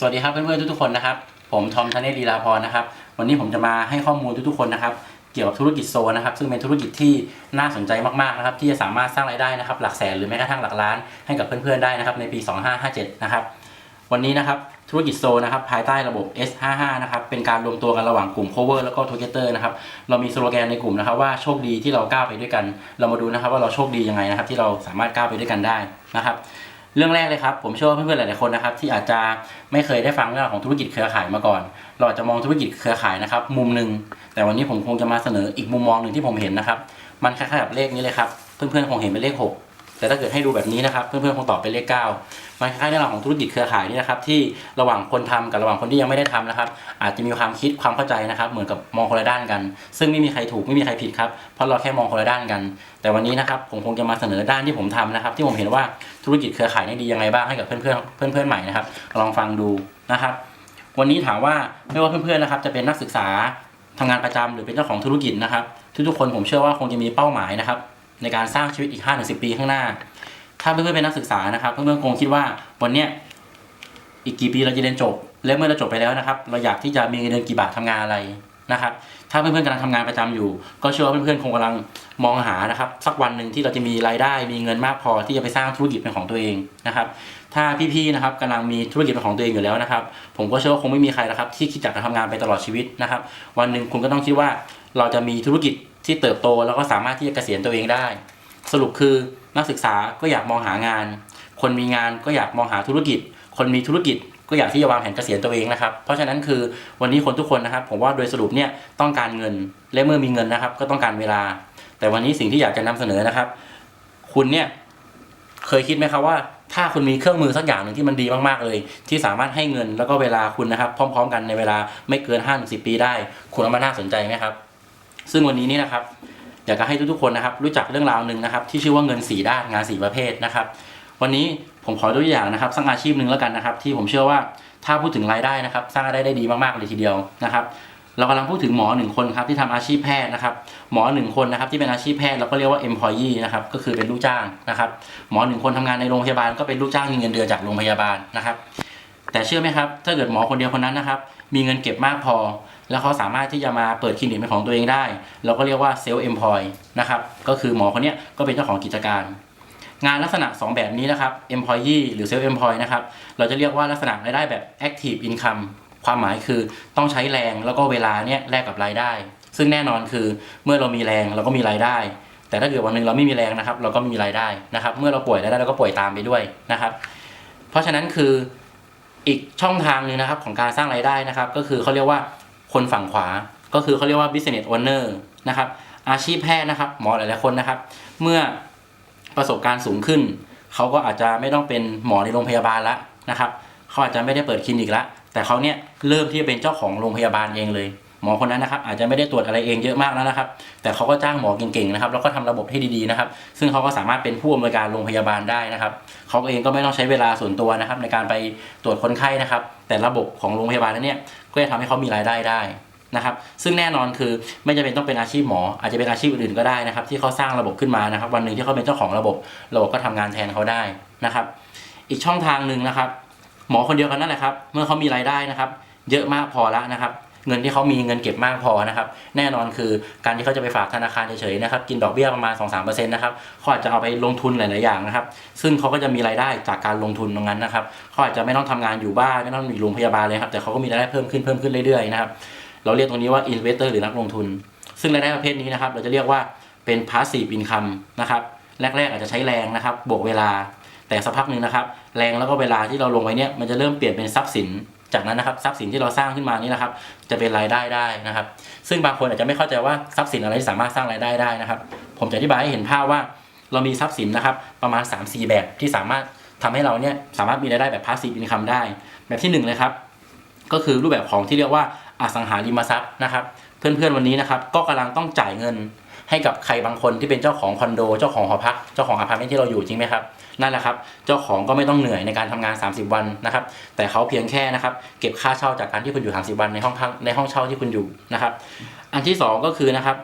สวัสดีครับเพื่อนๆทุกๆคนนะครับ ผมทอมธเนศลีลาพรนะครับ วันนี้ผมจะมาให้ข้อมูลทุกๆคนนะครับ เกี่ยวกับธุรกิจโซนะครับ ซึ่งเป็นธุรกิจที่น่าสนใจมากๆนะครับ ที่จะสามารถสร้างรายได้นะครับ หลักแสนหรือแม้กระทั่งหลักล้านให้กับเพื่อนๆได้นะครับ ในปี 2557 นะครับ วันนี้นะครับธุรกิจโซนนะครับภายใต้ระบบ S55 นะครับเป็นการรวมตัวกันระหว่างกลุ่ม Cover แล้วก็ Together นะครับเรามีสโลแกนในกลุ่มนะครับว่าโชคดีที่เราก้าวไปด้วยกัน เรามาดูนะครับว่าเราโชคดียังไงนะครับ ที่เราสามารถก้าวไปด้วยกันได้นะครับ เรื่องแรกเลยครับผมเชื่อว่าเพื่อนๆหลายๆคนนะครับที่อาจจะไม่เคยได้ฟังเรื่องของธุรกิจเครือข่ายมาก่อน เราอาจจะมองธุรกิจเครือข่ายนะครับ มุมหนึ่งแต่วันนี้ผมคงจะมาเสนออีกมุมมองหนึ่งที่ผมเห็นนะครับ มันคล้ายๆกับเลขนี้เลยครับเพื่อนๆคงเห็นเป็นเลข 6 แต่ถ้าเกิดให้ดูแบบนี้นะครับเพื่อนๆคงตอบเป็นเลข9มันคล้ายๆในเรื่องของธุรกิจเครือข่ายนี่นะครับที่ระหว่างคนทำกับระหว่างคนที่ยังไม่ได้ทำนะครับ อาจจะมีความคิดความเข้าใจนะครับ เหมือนกับมองคนละด้านกัน ซึ่งไม่มีใครถูกไม่มีใครผิดครับเพราะเราแค่มองคนละด้านกัน แต่วันนี้นะครับผมคงจะมาเสนอด้านที่ผมทำนะครับ ที่ผมเห็นว่าธุรกิจเครือข่ายนี่ดียังไงบ้างให้กับเพื่อนๆเพื่อนๆใหม่นะครับลองฟังดูนะครับ วันนี้ถามว่าไม่ว่าเพื่อนๆนะครับ จะเป็นนักศึกษาทำงานประจำหรือเป็นเจ้าของธุรกิจนะครับ ทุกๆคนผมเชื่อว่าคงจะมีเป้าหมายนะครับ ในการสร้างชีวิตอีก5-10ปีข้างหน้า ถ้าเพื่อนๆเป็นนักศึกษานะครับ เพื่อนๆคงคิดว่าวันเนี้ยอีกกี่ปีเราจะเรียนจบ และเมื่อเราจบไปแล้วนะครับ เราอยากที่จะมีเงินเดือนกี่บาททำงานอะไรนะครับ ถ้าเพื่อนๆกำลังทำงานประจำอยู่ ก็เชื่อว่าเพื่อนๆคงกำลังมองหานะครับ สักวันหนึ่งที่เราจะมีรายได้ มีเงินมากพอที่จะไปสร้างธุรกิจเป็นของตัวเองนะครับ ถ้าพี่ๆนะครับกำลังมีธุรกิจเป็นของตัวเองอยู่แล้วนะครับ ผมก็เชื่อว่าคงไม่มีใครนะครับ ที่คิดอยากจะทำงานไปตลอดชีวิตนะครับ วันหนึ่งคุณก็ต้องคิดว่าเราจะมีธุรกิจ ที่เติบโตแล้วก็สามารถที่จะเกษียณตัวเองได้ สรุปคือนักศึกษาก็อยากมองหางาน คนมีงานก็อยากมองหาธุรกิจ คนมีธุรกิจก็อยากที่จะวางแผนเกษียณตัวเองนะครับ เพราะฉะนั้นคือวันนี้คนทุกคนนะครับ ผมว่าโดยสรุปเนี่ยต้องการเงิน และเมื่อมีเงินนะครับ ก็ต้องการเวลา แต่วันนี้สิ่งที่อยากจะนำเสนอนะครับ คุณเนี่ยเคยคิดไหมครับว่า ถ้าคุณมีเครื่องมือสักอย่างหนึ่งที่มันดีมากๆเลย ที่สามารถให้เงินแล้วก็เวลาคุณนะครับ พร้อม ๆ กันในเวลาไม่เกิน5้าสิปีได้ คุณว่ามันน่าสนใจไหมครับ ซึ่งวันนี้นี่นะครับอยากจะให้ทุกๆคนนะครับรู้จักเรื่องราวหนึ่งนะครับ ที่ชื่อว่าเงินสี่ด้านงานสี่ประเภทนะครับ วันนี้ผมขอตัวอย่างนะครับ สร้างอาชีพหนึ่งแล้วกันนะครับ ที่ผมเชื่อว่าถ้าพูดถึงรายได้นะครับ สร้างรายได้ได้ดีมากๆเลยทีเดียวนะครับ เรากำลังพูดถึงหมอหนึ่งคนครับที่ทำอาชีพแพทย์นะครับ หมอหนึ่งคนนะครับ ที่เป็นอาชีพแพทย์เราก็เรียกว่า employee นะครับก็คือเป็นลูกจ้างนะครับ หมอหนึ่งคนทำงานในโรงพยาบาลก็เป็นลูกจ้างมีเงินเดือนจากโรงพยาบาลนะครับ แต่เชื่อไหมครับ ถ้าเกิดหมอคนเดียวคนนั้นนะครับ มีเงินเก็บมากพอ แล้วเขาสามารถที่จะมาเปิดคลินิกเป็นของตัวเองได้ เราก็เรียกว่า self employ นะครับก็คือหมอคนนี้ก็เป็นเจ้าของกิจการ งานลักษณะ 2 แบบนี้นะครับ employee หรือ self employ นะครับเราจะเรียกว่าลักษณะรายได้แบบ active income ความหมายคือต้องใช้แรงแล้วก็เวลาเนี่ยแลกกับรายได้ ซึ่งแน่นอนคือเมื่อเรามีแรงเราก็มีรายได้ แต่ถ้าเกิดวันหนึ่งเราไม่มีแรงนะครับ เราก็ไม่มีรายได้นะครับ เมื่อเราป่วยรายได้เราก็ป่วยตามไปด้วยนะครับ เพราะฉะนั้นคืออีกช่องทางหนึงนะครับของการสร้างรายได้นะครับ ก็คือเขาเรียกว่า คนฝั่งขวา ก็คือเขาเรียกว่า business owner นะครับอาชีพแพทย์นะครับหมอหลายๆคนนะครับ เมื่อประสบการณ์สูงขึ้น เขาก็อาจจะไม่ต้องเป็นหมอในโรงพยาบาลละนะครับเขาอาจจะไม่ได้เปิดคลินิกละแต่เขาเนี่ยเริ่มที่จะเป็นเจ้าของโรงพยาบาลเองเลย หมอคนนั้นนะครับอาจจะไม่ได้ตรวจอะไรเองเยอะมากแล้วนะครับ แต่เขาก็จ้างหมอเก่งๆนะครับแล้วก็ทำระบบให้ดีๆนะครับ ซึ่งเขาก็สามารถเป็นผู้อำนวยการโรงพยาบาลได้นะครับเขาเองก็ไม่ต้องใช้เวลาส่วนตัวนะครับ ในการไปตรวจคนไข้นะครับ แต่ระบบของโรงพยาบาลนั้นเนี่ยก็จะทำให้เขามีรายได้ได้นะครับซึ่งแน่นอนคือไม่จำเป็นต้องเป็นอาชีพหมอ อาจจะเป็นอาชีพอื่นก็ได้นะครับ ที่เขาสร้างระบบขึ้นมานะครับ วันหนึ่งที่เขาเป็นเจ้าของระบบระบบก็ทำงานแทนเขาได้นะครับ อีกช่องทางหนึ่งนะครับ หมอคนเดียวกันนั่นแหละครับ เมื่อเขามีรายได้นะครับ เยอะมากพอแล้วนะครับ เงินที่เขามีเงินเก็บมากพอนะครับ แน่นอนคือการที่เขาจะไปฝากธนาคารเฉยๆนะครับ กินดอกเบี้ยประมาณ 2-3%นะครับเขาอาจจะเอาไปลงทุนหลายๆอย่างนะครับ ซึ่งเขาก็จะมีรายได้จากการลงทุนตรงนั้นนะครับเขาอาจจะไม่ต้องทำงานอยู่บ้านไม่ต้องอยู่โรงพยาบาลเลยครับแต่เขาก็มีรายได้เพิ่มขึ้นเพิ่มขึ้นเรื่อยๆนะครับเราเรียกตรงนี้ว่า investor หรือนักลงทุน ซึ่งรายได้ประเภทนี้นะครับ เราจะเรียกว่าเป็น passive income นะครับแรกๆอาจจะใช้แรงนะครับบวกเวลา แต่สักพักหนึ่งนะครับ แรงแล้วก็เวลาที่เราลงไว้เนี่ยมันจะเริ่มเปลี่ยนเป็นทรัพย์สิน จากนั้นนะครับทรัพย์สินที่เราสร้างขึ้นมานี่นะครับ จะเป็นรายได้ได้นะครับ ซึ่งบางคนอาจจะไม่เข้าใจว่าทรัพย์สินอะไรที่สามารถสร้างรายได้ได้นะครับ ผมจะอธิบายให้เห็นภาพว่าเรามีทรัพย์สินนะครับ ประมาณ 3-4 แบบที่สามารถทำให้เราเนี่ยสามารถมีรายได้แบบ passive income ได้ แบบที่หนึ่งเลยครับ ก็คือรูปแบบของที่เรียกว่าอสังหาริมทรัพย์นะครับ เพื่อนๆวันนี้นะครับ ก็กำลังต้องจ่ายเงินให้กับใครบางคนที่เป็นเจ้าของคอนโด เจ้าของหอพัก เจ้าของอพาร์ตเมนต์ที่เราอยู่จริงไหมครับ นั่นแหละครับ เจ้าของก็ไม่ต้องเหนื่อยในการทำงาน 30 วันนะครับ แต่เขาเพียงแค่นะครับ เก็บค่าเช่าจากการที่คุณอยู่ 30 วันในห้องพักในห้องเช่าที่คุณอยู่นะครับ อันที่สองก็คือนะครับ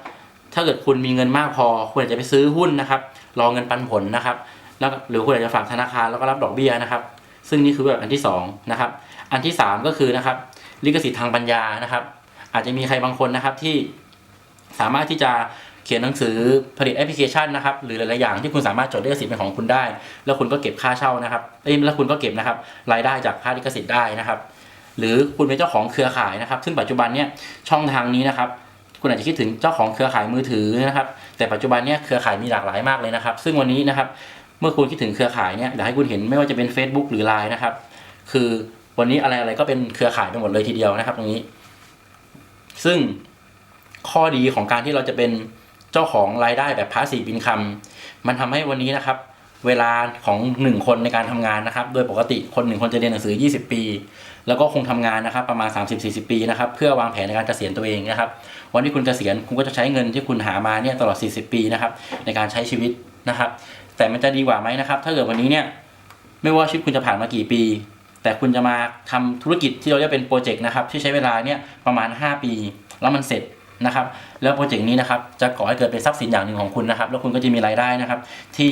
ถ้าเกิดคุณมีเงินมากพอ คุณอาจจะไปซื้อหุ้นนะครับ รอเงินปันผลนะครับ แล้วหรือคุณอาจจะฝากธนาคารแล้วก็รับดอกเบี้ยนะครับ ซึ่งนี่คือแบบอันที่สองนะครับ อันที่สามก็คือนะครับ ลิขสิทธิ์ทางปัญญานะครับ อาจจะมีใครบางคนนะครับที่สามารถที่จะ เขียนหนังสือผลิตแอปพลิเคชันนะครับหรือหลายๆอย่างที่คุณสามารถจดลิขสิทธิ์เป็นของคุณได้ แล้วคุณก็เก็บค่าเช่านะครับแล้วคุณก็เก็บนะครับรายได้จากค่าลิขสิทธิ์ได้นะครับ หรือคุณเป็นเจ้าของเครือข่ายนะครับ ซึ่งปัจจุบันเนี่ยช่องทางนี้นะครับ คุณอาจจะคิดถึงเจ้าของเครือข่ายมือถือนะครับ แต่ปัจจุบันเนี่ยเครือข่ายมีหลากหลายมากเลยนะครับ ซึ่งวันนี้นะครับเมื่อคุณคิดถึงเครือข่ายเนี่ยอยากให้คุณเห็นไม่ว่าจะเป็น Facebook หรือ Line นะครับ คือวันนี้อะไรอะไรก็เป็นเครือข่ายไปหมดเลยทีเดียวนะครับ ตรงนี้ ซึ่งข้อดีของการที่เราจะเป็น เจ้าของรายได้แบบพาสซีฟอินคัมมันทำให้วันนี้นะครับ เวลาของหนึ่งคนในการทำงานนะครับ โดยปกติคนหนึ่งคนจะเรียนหนังสือ 20 ปี แล้วก็คงทำงานนะครับประมาณ 30-40 ปีนะครับเพื่อวางแผนในการเกษียณตัวเองนะครับ วันที่คุณเกษียณคุณก็จะใช้เงินที่คุณหามาเนี่ยตลอด 40 ปีนะครับในการใช้ชีวิตนะครับ แต่มันจะดีกว่าไหมนะครับ ถ้าเกิดวันนี้เนี่ยไม่ว่าชีวิตคุณจะผ่านมากี่ปี แต่คุณจะมาทำธุรกิจที่เราเรียกเป็นโปรเจกต์นะครับที่ใช้เวลาเนี่ยประมาณ 5 ปี แล้วมันเสร็จ นะครับแล้วโปรเจกต์นี้นะครับจะก่อให้เกิดเป็นทรัพย์สินอย่างหนึ่งของคุณนะครับ แล้วคุณก็จะมีรายได้นะครับ ที่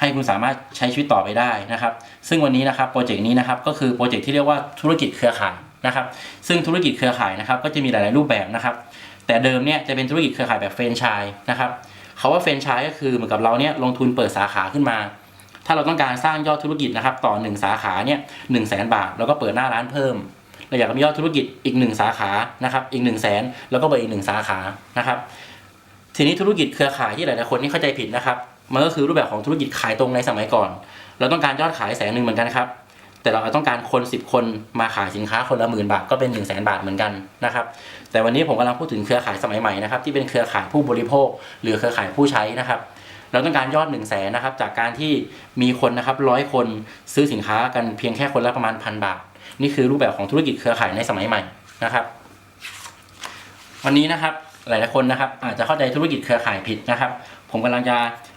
ให้คุณสามารถใช้ชีวิตต่อไปได้นะครับ ซึ่งวันนี้นะครับโปรเจกต์นี้นะครับก็คือโปรเจกต์ที่เรียกว่าธุรกิจเครือข่ายนะครับ ซึ่งธุรกิจเครือข่ายนะครับก็จะมีหลาย ๆ รูปแบบนะครับ แต่เดิมเนี่ยจะเป็นธุรกิจเครือข่ายแบบแฟรนไชส์นะครับเขาว่าแฟรนไชส์ก็คือเหมือนกับเราเนี่ยลงทุนเปิดสาขาขึ้นมา ถ้าเราต้องการสร้างยอดธุรกิจนะครับต่อ 1 สาขาเนี่ยหนึ่งแสนบาท แล้วก็เปิดหน้าร้านเพิ่ม เราอยากมียอดธุรกิจอีก 1 สาขานะครับอีก1 0 0 0 0แสนแล้วก็เปิดอีก 1 สาขานะครับทีนี้ธุรกิจเครือข่ายที่หลายๆคนนี่เข้าใจผิดนะครับมันก็คือรูปแบบของธุรกิจขายตรงในสมัยก่อน เราต้องการยอดขายแสนหนึ่งเหมือนกันครับ แต่เราต้องการคน 10 คนมาขายสินค้าคนละหมื่นบาทก็เป็น1 0 0 0 0แสนบาทเหมือนกันนะครับแต่วันนี้ผมกำลังพูดถึงเครือข่ายสมัยใหม่นะครับที่เป็นเครือข่ายผู้บริโภค หรือเครือข่ายผู้ใช้นะครับเราต้องการยอด1นึ่งแสนนะครับจากการที่มีคนนะครับร้อยคนซื้อสินค้ากันเพียงแค่คนละประมาณพันบาท นี่คือรูปแบบของธุรกิจเครือข่ายในสมัยใหม่นะครับ วันนี้นะครับหลายๆคนนะครับ อาจจะเข้าใจธุรกิจเครือข่ายผิดนะครับ ผมกำลังจะ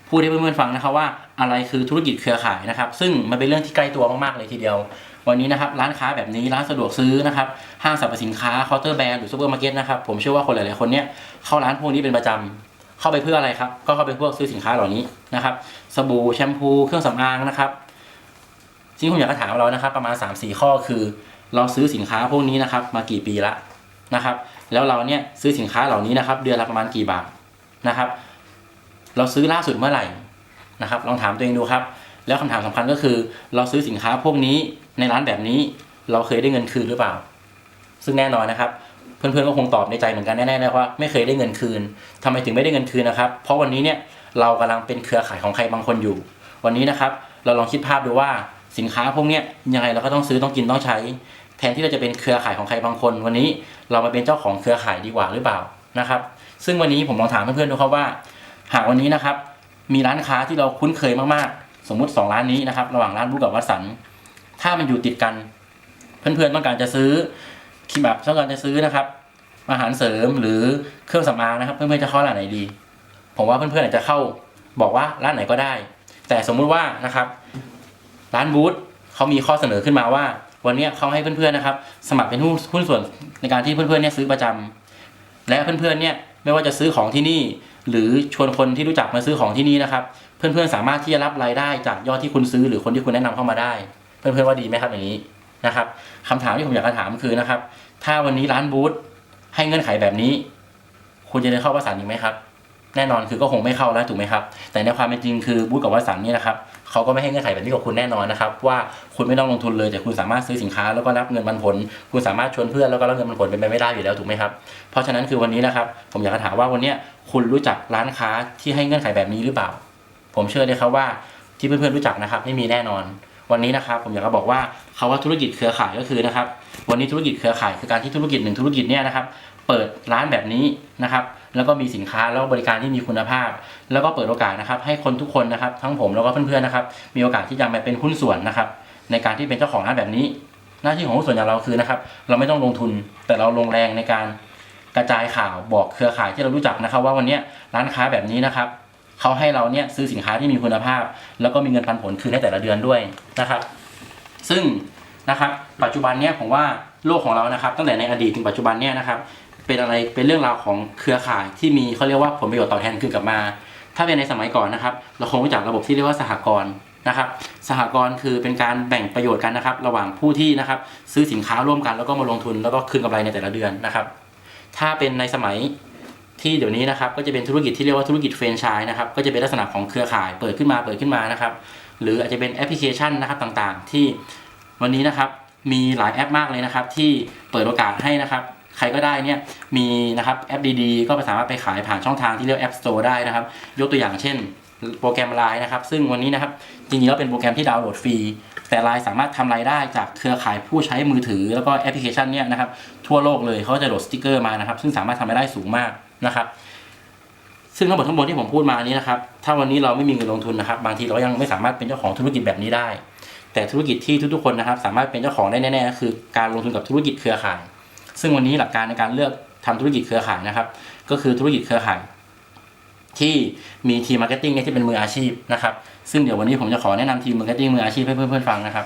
พูดให้เพื่อนๆฟังนะครับว่าอะไรคือธุรกิจเครือข่ายนะครับ ซึ่งมันเป็นเรื่องที่ใกล้ตัวมากๆเลยทีเดียว วันนี้นะครับร้านค้าแบบนี้ร้านสะดวกซื้อนะครับห้างสรรพสินค้าเคาน์เตอร์แบรนด์หรือซูเปอร์มาร์เก็ตนะครับผมเชื่อว่าคนหลายๆคนเนี่ยเข้าร้านพวกนี้เป็นประจำเข้าไปเพื่ออะไรครับ ก็เข้าไปเพื่อซื้อสินค้าเหล่านี้นะครับ สบู่แชมพู เครื่องสำอางนะครับ ที่ผมอยากจะถามเรานะครับ ประมาณ 3-4 ข้อคือ เราซื้อสินค้าพวกนี้นะครับ มากี่ปีละนะครับ แล้วเราเนี่ยซื้อสินค้าเหล่านี้นะครับ เดือนละประมาณกี่บาทนะครับ เราซื้อล่าสุดเมื่อไหร่นะครับ ลองถามตัวเองดูครับ แล้วคำถามสำคัญก็คือ เราซื้อสินค้าพวกนี้ในร้านแบบนี้ เราเคยได้เงินคืนหรือเปล่า ซึ่งแน่นอนนะครับเพื่อนๆก็คงตอบในใจเหมือนกันแน่ๆนะว่าไม่เคยได้เงินคืนทำไมถึงไม่ได้เงินคืนนะครับ เพราะวันนี้เนี่ยเรากำลังเป็นเครือข่ายของใครบางคนอยู่ วันนี้นะครับ เราลองคิดภาพดูว่า สินค้าพวกเนี้ยยังไงเราก็ต้องซื้อต้องกินต้องใช้ แทนที่เราจะเป็นเครือข่ายของใครบางคน วันนี้เรามาเป็นเจ้าของเครือข่ายดีกว่าหรือเปล่านะครับ ซึ่งวันนี้ผมลองถามเพื่อนๆดูครับว่า หากวันนี้นะครับ มีร้านค้าที่เราคุ้นเคยมากๆ สมมุติสองร้านนี้นะครับ ระหว่างร้านบุกกับวัดสัน ถ้ามันอยู่ติดกัน เพื่อนๆต้องการจะซื้อคิมแบบต้องการจะซื้อนะครับ อาหารเสริมหรือเครื่องสำอางนะครับ เพื่อนๆจะเข้าร้านไหนดี ผมว่าเพื่อนๆอาจจะเข้าบอกว่าร้านไหนก็ได้ แต่สมมุติว่านะครับ ร้านบูธเขามีข้อเสนอขึ้นมาว่า วันนี้เขาให้เพื่อนๆนะครับ สมัครเป็นหุ้นหุ้นส่วนในการที่เพื่อนๆเนี่ยซื้อประจำและเพื่อนๆเนี่ยไม่ว่าจะซื้อของที่นี่ หรือชวนคนที่รู้จักมาซื้อของที่นี่นะครับ เพื่อนๆสามารถที่จะรับรายได้จากยอดที่คุณซื้อหรือคนที่คุณแนะนำเข้ามาได้ เพื่อนๆว่าดีไหมครับอย่างนี้นะครับคำถามที่ผมอยากจะถามคือนะครับ ถ้าวันนี้ร้านบูธให้เงื่อนไขแบบนี้ คุณจะเดินเข้าวัดสันอีกไหมครับ แน่นอนคือก็คงไม่เข้าแล้วถูกไหมครับ แต่ในความเป็นจริงคือบูธกับวัดสันนี่นะครับเขาก็ไม่ให้เงื่อนไขแบบนี้กับคุณแน่นอนนะครับว่าคุณไม่ต้องลงทุนเลยแต่คุณสามารถซื้อสินค้าแล้วก็รับเงินปันผล คุณสามารถชวนเพื่อนแล้วก็รับเงินปันผลเป็นไปไม่ได้อยู่แล้วถูกไหมครับเพราะฉะนั้นคือวันนี้นะครับผมอยากจะถามว่าวันนี้คุณรู้จักร้านค้าที่ให้เงื่อนไขแบบนี้หรือเปล่า ผมเชื่อเลยครับว่าที่เพื่อนๆรู้จักนะครับไม่มีแน่นอน วันนี้นะครับผมอยากจะบอกว่าเขาว่าธุรกิจเครือข่ายก็คือนะครับวันนี้ธุรกิจเครือข่ายคือการที่ธุรกิจหนึ่งธุรกิจเนี่ยนะครับเปิดร้านแบบนี้นะครับ แล้วก็มีสินค้าแล้วบริการที่มีคุณภาพ แล้วก็เปิดโอกาสนะครับ ให้คนทุกคนนะครับ ทั้งผมแล้วก็เพื่อนๆนะครับ มีโอกาสที่จะมาเป็นหุ้นส่วนนะครับ ในการที่เป็นเจ้าของร้านแบบนี้ หน้าที่ของหุ้นส่วนอย่างเราคือนะครับ เราไม่ต้องลงทุนแต่เราลงแรงในการกระจายข่าวบอกเครือข่ายที่เรารู้จักนะครับ ว่าวันนี้ร้านค้าแบบนี้นะครับเขาให้เราเนี่ยซื้อสินค้าที่มีคุณภาพ แล้วก็มีเงินปันผลคืนในแต่ละเดือนด้วยนะครับ ซึ่งนะครับปัจจุบันเนี่ยผมว่าโลกของเรานะครับ ตั้งแต่ในอดีตถึงปัจจุบันเนี่ยนะครับ เป็นอะไรเป็นเรื่องราวของเครือข่ายที่มีเขาเรียกว่าผลประโยชน์ตอบแทนคืนกลับมา ถ้าเป็นในสมัยก่อนนะครับ เราคงรู้จักระบบที่เรียกว่าสหกรณ์นะครับ สหกรณ์คือเป็นการแบ่งประโยชน์กันนะครับ ระหว่างผู้ที่นะครับซื้อสินค้าร่วมกันแล้วก็มาลงทุนแล้วก็คืนกำไรในแต่ละเดือนนะครับ ถ้าเป็นในสมัยที่เดี๋ยวนี้นะครับก็จะเป็นธุรกิจที่เรียกว่าธุรกิจแฟรนไชส์นะครับก็จะเป็นลักษณะของเครือข่ายเปิดขึ้นมาเปิดขึ้นมานะครับหรืออาจจะเป็นแอปพลิเคชันนะครับต่างๆ ที่วันนี้นะครับมีหลายแอปมากเลยนะครับ ที่เปิดโอกาสให้นะครับ ครก็ได้เนี่ยมีนะครับแอปดีๆ ก็สามารถไปขายผ่านช่องทางที่เรียกแอป Store ได้นะครับ ยกตัวอย่างเช่นโปรแกรมไลน์นะครับ ซึ่งวันนี้นะครับจริงๆแล้วเป็นโปรแกรมที่ดาวน์โหลดฟรี แต่ไลน์สามารถทำรายได้จากเครือข่ายผู้ใช้มือถือ แล้วก็แอปพลิเคชันเนี่ยนะครับทั่วโลกเลยเขาจะโหลดสติกเกอร์มานะครับ ซึ่งสามารถทำรายได้สูงมากนะครับซึ่งทั้งหมดทั้งมวลที่ผมพูดมานี้นะครับ ถ้าวันนี้เราไม่มีเงินลงทุนนะครับ บางทีเรายังไม่สามารถเป็นเจ้าของธุรกิจแบบนี้ได้ แต่ธุรกิจที่ทุกๆคนนะครับ สามารถเป็นเจ้าของได้แน่ๆก็คือ การลงทุนกับธุรกิจเครือข่าย ซึ่งวันนี้หลักการในการเลือกทำธุรกิจเครือข่ายนะครับ ก็คือธุรกิจเครือข่าย ที่มีทีมมาร์เก็ตติ้งที่เป็นมืออาชีพนะครับ ซึ่งเดี๋ยววันนี้ผมจะขอแนะนำทีมมาร์เก็ตติ้งมืออาชีพให้เพื่อนๆฟังนะครับ